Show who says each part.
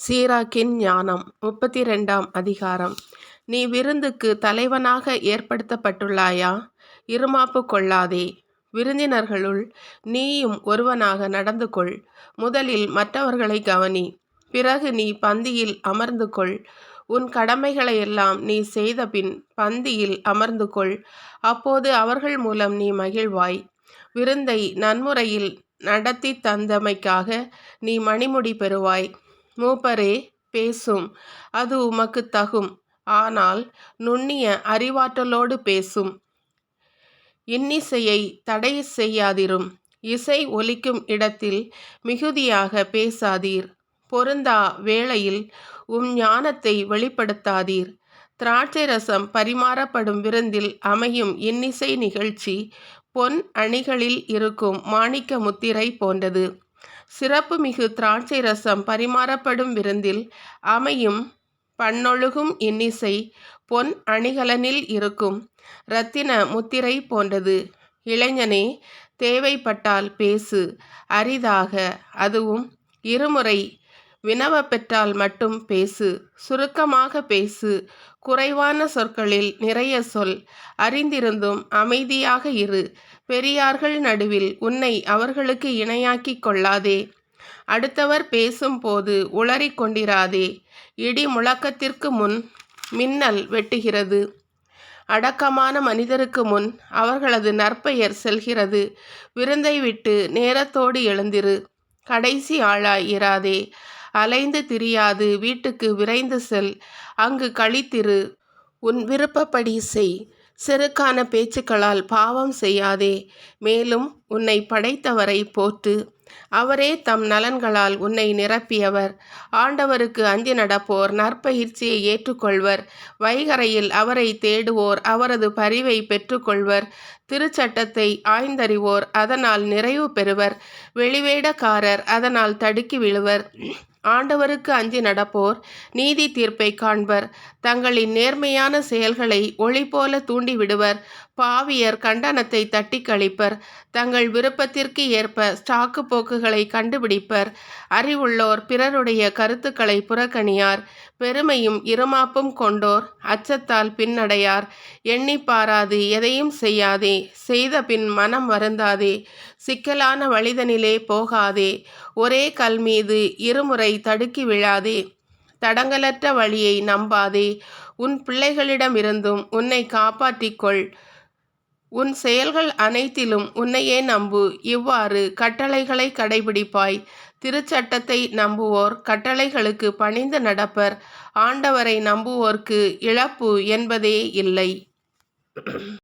Speaker 1: சீராக்கின் ஞானம். முப்பத்தி ரெண்டாம் அதிகாரம். நீ விருந்துக்கு தலைவனாக ஏற்படுத்தப்பட்டுள்ளாயா? இருமாப்பு கொள்ளாதே. விருந்தினர்களுள் நீயும் ஒருவனாக நடந்து கொள் முதலில் மற்றவர்களை கவனி. பிறகு நீ பந்தியில் அமர்ந்து கொள் உன் கடமைகளையெல்லாம் நீ செய்தபின் பந்தியில் அமர்ந்து கொள் அப்போது அவர்கள் மூலம் நீ மகிழ்வாய். விருந்தை நன்முறையில் நடத்தி தந்தமைக்காக நீ மணிமுடி பெறுவாய். மூப்பரே பேசும். அது உமக்கு தகும். ஆனால் நுண்ணிய அறிவாற்றலோடு பேசும். இன்னிசையை தடை செய்யாதிரும். இசை ஒலிக்கும் இடத்தில் மிகுதியாக பேசாதீர். பொருந்தா வேளையில் உம் ஞானத்தை வெளிப்படுத்தாதீர். திராட்சை ரசம் பரிமாறப்படும் விருந்தில் அமையும் இன்னிசை நிகழ்ச்சி பொன் அணிகளில் இருக்கும் மாணிக்க முத்திரை போன்றது. சிறப்புமிகு திராட்சை ரசம் பரிமாறப்படும் விருந்தில் அமையும் பண்ணொழுகும் இன்னிசை பொன் அணிகலனில் இருக்கும் இரத்தின முத்திரை போன்றது. இளைஞனே தேவைப்பட்டால் பேசு. அரிதாக அதுவும் இருமுறை வினவ பெற்றால் மட்டும் பேசு சுருக்கமாக பேசு. குறைவான சொற்களில் நிறைய சொல். அறிந்திருந்தும் அமைதியாக இரு. பெரியார்கள் நடுவில் உன்னை அவர்களுக்கு இணையாக்கிக் கொள்ளாதே. அடுத்தவர் பேசும்போது உளறிக் கொண்டிராதே. இடி முழக்கத்திற்கு முன் மின்னல் வெட்டுகிறது. அடக்கமான மனிதருக்கு முன் அவர்களது நற்பெயர் செல்கிறது. விருந்தை விட்டு நேரத்தோடு எழுந்திரு. கடைசி ஆளாய் இராதே. அலைந்து திரியாது வீட்டுக்கு விரைந்து செல் அங்கு கழித்திரு உன் விருப்பப்படி செய். செருக்கான பேச்சுக்களால் பாவம் செய்யாதே. மேலும் உன்னை படைத்தவரை போற்று. அவரே தம் நலன்களால் உன்னை நிரப்பியவர். ஆண்டவருக்கு அந்தி நடப்போர். நற்பயிற்சியை ஏற்றுக்கொள்வர். வைகரையில் அவரை தேடுவோர். அவரது பரிவை பெற்றுக்கொள்வர். திருச்சட்டத்தை ஆய்ந்தறிவோர். அதனால் நிறைவு பெறுவர். வெளிவேடக்காரர். அதனால் தடுக்கி விழுவர். ஆண்டவருக்கு அஞ்சி நடப்போர் நீதி தீர்ப்பை காண்பர். தங்களின் நேர்மையான செயல்களை ஒளி போல தூண்டிவிடுவர். பாவியர் கண்டனத்தை தட்டி கழிப்பர் தங்கள் விருப்பத்திற்கு ஏற்ப ஸ்டாக்கு போக்குகளை கண்டுபிடிப்பர். அறிவுள்ளோர் பிறருடைய கருத்துக்களை புறக்கணியார். பெருமையும் இருமாப்பும் கொண்டோர். அச்சத்தால் பின்னடையார். எண்ணி பாராது எதையும் செய்யாதே. செய்த பின் மனம் வருந்தாதே. சிக்கலான வழிதனிலே போகாதே. ஒரே கல் மீது இருமுறை தடுக்கி விழாதே. தடங்கலற்ற வழியை நம்பாதே. உன் பிள்ளைகளிடமிருந்தும் உன்னை காப்பாற்றிக்கொள் உன் செயல்கள் அனைத்திலும் உன்னையே நம்பு. இவ்வாறு கட்டளைகளை கடைபிடிப்பாய். திருச்சட்டத்தை நம்புவோர் கட்டளைகளுக்கு பணிந்து நடப்பர். ஆண்டவரை நம்புவோர்க்கு இழப்பு என்பதே இல்லை.